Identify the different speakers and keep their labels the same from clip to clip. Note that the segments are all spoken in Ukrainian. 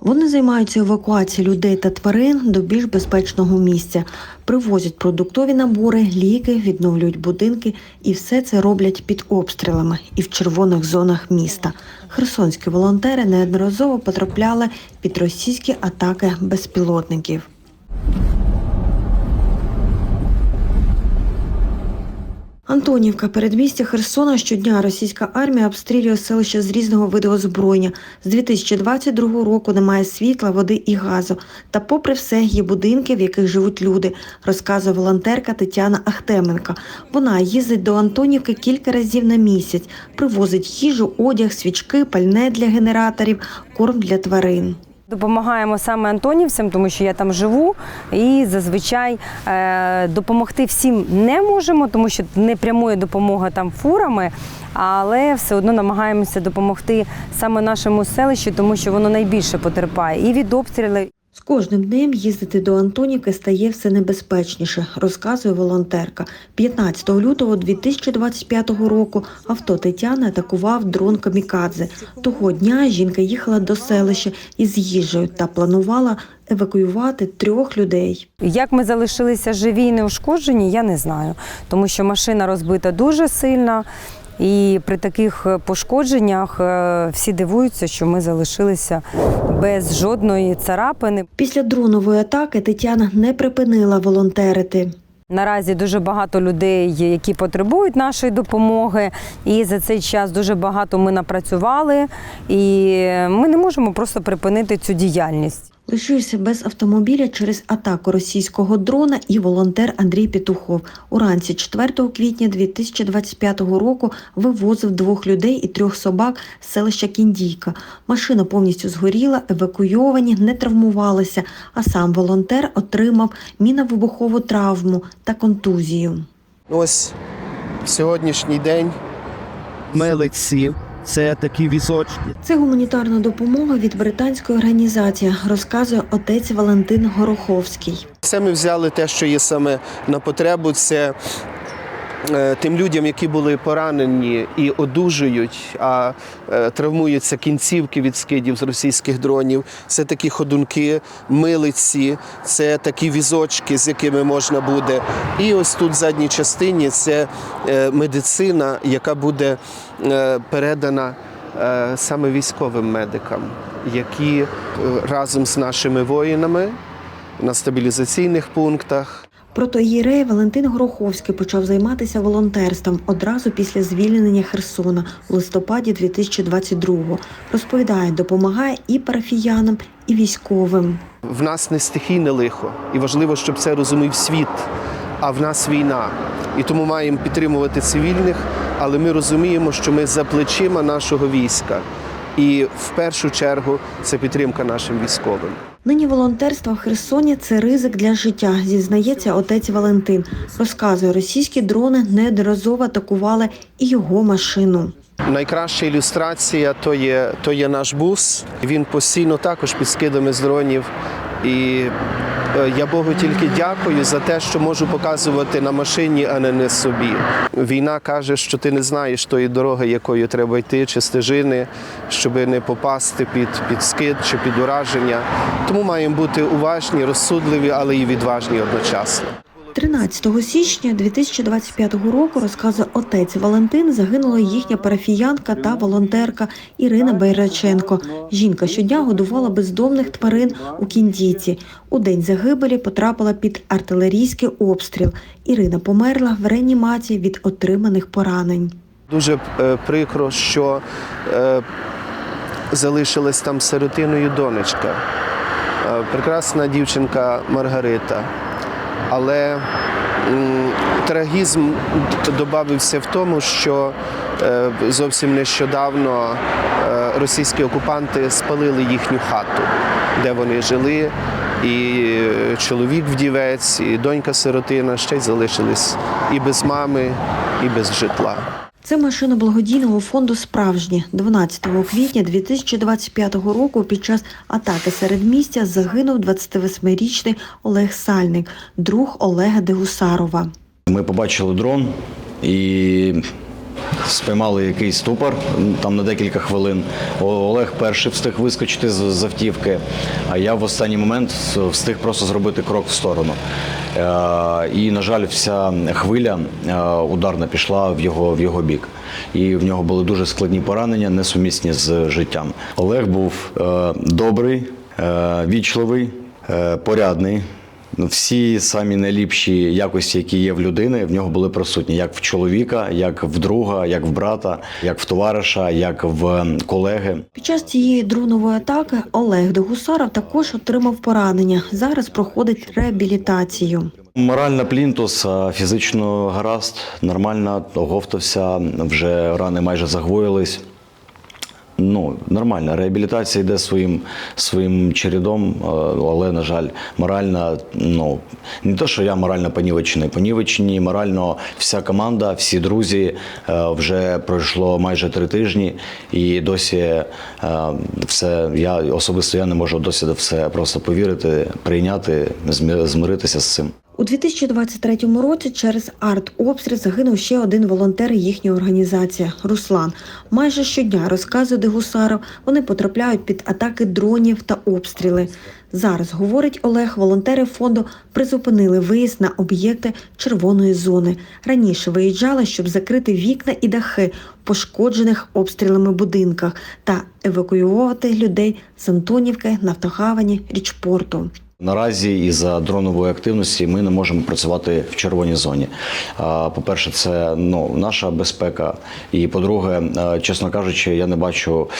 Speaker 1: Вони займаються евакуацією людей та тварин до більш безпечного місця, привозять продуктові набори, ліки, відновлюють будинки, і все це роблять під обстрілами і в червоних зонах міста. Херсонські волонтери неодноразово потрапляли під російські атаки безпілотників. Антонівка, передмістя Херсона, щодня російська армія обстрілює селища з різного виду озброєння. З 2022 року немає світла, води і газу. Та, попри все, є будинки, в яких живуть люди, розказує волонтерка Тетяна Ахтеменка. Вона їздить до Антонівки кілька разів на місяць, привозить їжу, одяг, свічки, пальне для генераторів, корм для тварин.
Speaker 2: Допомагаємо саме антонівцям, тому що я там живу, і зазвичай е, допомогти всім не можемо, тому що не прямує допомога там фурами, але все одно намагаємося допомогти саме нашому селищу, тому що воно найбільше потерпає і від обстрілів.
Speaker 1: З кожним днем їздити до Антонівки стає все небезпечніше, розказує волонтерка. 15 лютого 2025 року авто Тетяни атакував дрон Камікадзе. Того дня жінка їхала до селища із їжею та планувала евакуювати трьох людей.
Speaker 2: Як ми залишилися живі і неушкоджені, я не знаю, тому що машина розбита дуже сильно. І при таких пошкодженнях е, всі дивуються, що ми залишилися без жодної царапини.
Speaker 1: Після дронової атаки Тетяна не припинила волонтерити.
Speaker 2: Наразі дуже багато людей, які потребують нашої допомоги, і за цей час дуже багато ми напрацювали, і ми не можемо просто припинити цю діяльність.
Speaker 1: Лишився без автомобіля через атаку російського дрона і волонтер Андрій Петухов. Уранці 4 квітня 2025 року вивозив двох людей і трьох собак з селища Кіндійка. Машина повністю згоріла, евакуйовані, не травмувалися, а сам волонтер отримав міновибухову травму та контузію.
Speaker 3: Ось сьогоднішній день
Speaker 4: мелиці. Це такі візочки.
Speaker 1: Це гуманітарна допомога від британської організації, розказує отець Валентин Гороховський.
Speaker 3: це ми взяли те, що є саме на потребу. Це тим людям, які були поранені і одужують, а е, травмуються кінцівки від скидів з російських дронів. Це такі ходунки, милиці, це такі візочки, з якими можна буде. І ось тут в задній частині це е, медицина, яка буде е, передана. е, Саме військовим медикам, які е, разом з нашими воїнами на стабілізаційних пунктах
Speaker 1: Протоїрей Валентин Гороховський почав займатися волонтерством одразу після звільнення Херсона у листопаді 2022-го. Розповідає, допомагає і парафіянам, і військовим.
Speaker 3: В нас не стихійне лихо, і важливо, щоб це розумів світ. А в нас війна. І тому маємо підтримувати цивільних, але ми розуміємо, що ми за плечима нашого війська. І в першу чергу це підтримка нашим військовим.
Speaker 1: Нині волонтерство в Херсоні це ризик для життя, зізнається отець Валентин. Розказує, російські дрони неодноразово атакували і його машину.
Speaker 3: Найкраща ілюстрація то є, то є наш бус. Він постійно також під скидами з дронів. І е, я Богу тільки дякую за те, що можу показувати на машині, а не на собі. Війна каже, що ти не знаєш тої дороги, якою треба йти, чи стежини, щоб не попасти під, під скид чи під ураження. Тому маємо бути уважні, розсудливі, але і відважні одночасно.
Speaker 1: 13 січня 2025 року, розказує отець Валентин, загинула їхня парафіянка та волонтерка Ірина Байраченко. Жінка щодня годувала бездомних тварин у Кіндійці. У день загибелі потрапила під артилерійський обстріл. Ірина померла в реанімації від отриманих поранень.
Speaker 3: Дуже е, прикро, що е, залишилась там сиротиною донечка, Е, прекрасна дівчинка Маргарита. Але трагізм додався в тому, що е, зовсім нещодавно е, російські окупанти спалили їхню хату, де вони жили. І е, чоловік вдівець, і донька сиротина ще й залишились і без мами, і без житла.
Speaker 1: Це машина благодійного фонду Справжні 12 квітня 2025 року. Під час атаки серед місця загинув 28-річний Олег Сальник, друг Олега Дегусарова.
Speaker 5: Ми побачили дрон і спіймали якийсь ступор там на декілька хвилин. Олег перший встиг вискочити з автівки, а я в останній момент встиг просто зробити крок в сторону. Е, І, на жаль, вся хвиля е, ударна пішла в його, в його бік. І в нього були дуже складні поранення, несумісні з життям. Олег був е, добрий, вічливий, порядний. Ну, Всі самі найліпші якості, які є в людини, в нього були присутні як в чоловіка, як в друга, як в брата, як в товариша, як в ем, колеги.
Speaker 1: Під час цієї дронової атаки Олег Дегусаров також отримав поранення. Зараз проходить реабілітацію.
Speaker 5: Морально плінтус, фізично гаразд, нормально оговтався, вже рани майже загоїлись. Ну, нормально, реабілітація йде своїм, своїм чередом, е, але, на жаль, морально, ну, не те, що я морально понівечений, понівечені, морально вся команда, всі друзі е, вже пройшло майже три тижні, і досі е, все, я особисто я не можу досі до все просто повірити, прийняти, змиритися з цим.
Speaker 1: У 2023 році через артобстріл загинув ще один волонтер їхньої організації Руслан. Майже щодня розказує Дегусаров, вони потрапляють під атаки дронів та обстріли. Зараз, говорить Олег, волонтери фонду призупинили виїзд на об'єкти червоної зони. Раніше виїжджали, щоб закрити вікна і дахи пошкоджених обстрілами будинках та евакуювати людей з Антонівки, Нафтогавані, Річпорту.
Speaker 5: Наразі із-за дронової активності ми не можемо працювати в червоній зоні. По-перше, це ну, наша безпека. І по-друге, е, чесно кажучи, я не бачу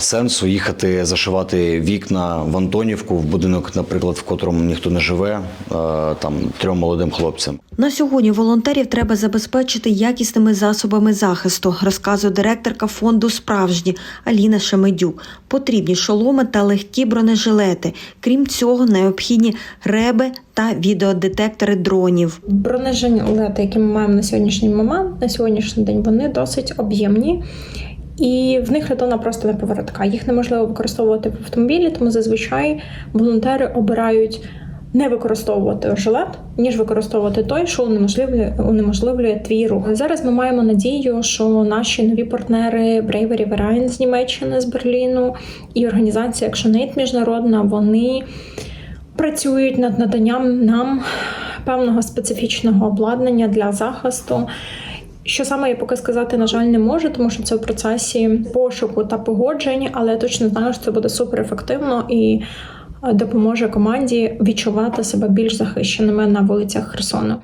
Speaker 5: сенсу їхати зашивати вікна в Антонівку, в будинок, наприклад, в котрому ніхто не живе, е, там трьом молодим хлопцям.
Speaker 1: На сьогодні волонтерів треба забезпечити якісними засобами захисту, розказує директорка фонду Справжні Аліна Шемедюк. Потрібні шоломи та легкі бронежилети. Крім цього, необхідні реби та відеодетектори дронів.
Speaker 6: Бронежилети, які ми маємо на сьогоднішній момент, на сьогоднішній день, вони досить об'ємні. І в них людина просто не поворотка. Їх неможливо використовувати в автомобілі, тому зазвичай волонтери обирають не використовувати жилет, ніж використовувати той, що унеможливлює, унеможливлює твій рух. Зараз ми маємо надію, що наші нові партнери Bravery Verein з Німеччини, з Берліну і організація ActionAid міжнародна, вони працюють над наданням нам певного специфічного обладнання для захисту. Що саме я поки сказати, на жаль, не можу, тому що це в процесі пошуку та погоджень, але я точно знаю, що це буде супер ефективно і е, допоможе команді відчувати себе більш захищеними на вулицях Херсону.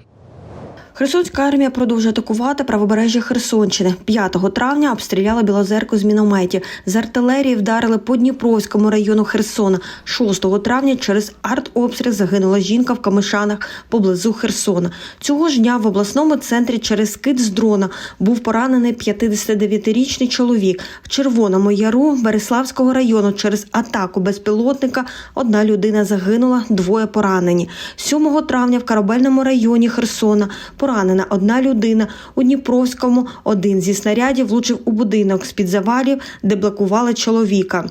Speaker 1: Херсонська армія продовжує атакувати правобережжя Херсонщини. 5 травня обстріляли Білозерку з мінометів. З артилерії вдарили по Дніпровському району Херсона. 6 травня через артобстріл загинула жінка в Камишанах поблизу Херсона. Цього ж дня в обласному центрі через скид з дрона був поранений 59-річний чоловік. В Червоному Яру Береславського району через атаку безпілотника одна людина загинула, двоє поранені. 7 травня в Корабельному районі Херсона поранена одна людина. У Дніпровському один зі снарядів влучив у будинок з-під завалів, де блокували чоловіка.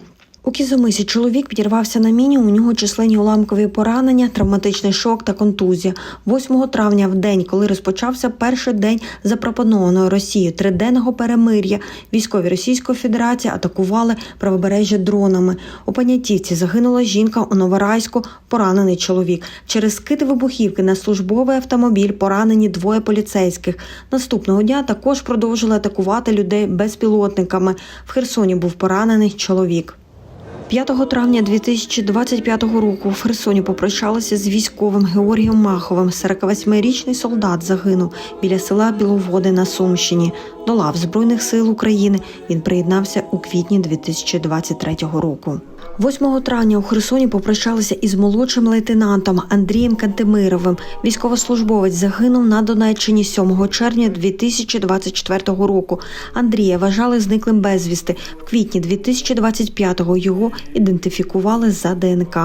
Speaker 1: У Кізомисі чоловік підірвався на міні. У нього численні уламкові поранення, травматичний шок та контузія. 8 травня, в день, коли розпочався перший день запропонованого Росією триденного перемир'я, військові Російської Федерації атакували правобережжя дронами. У Панятівці загинула жінка у Новорайську, поранений чоловік. Через скид вибухівки на службовий автомобіль поранені двоє поліцейських. Наступного дня також продовжили атакувати людей безпілотниками. В Херсоні був поранений чоловік. 5 травня 2025 року в Херсоні попрощалися з військовим Георгієм Маховим. 48-річний солдат загинув біля села Біловоди на Сумщині. До лав Збройних сил України він приєднався у квітні 2023 року. 8 травня у Херсоні попрощалися із молодшим лейтенантом Андрієм Кантемировим. Військовослужбовець загинув на Донеччині 7 червня 2024 року. Андрія вважали зниклим безвісти. В квітні 2025-го його ідентифікували за ДНК.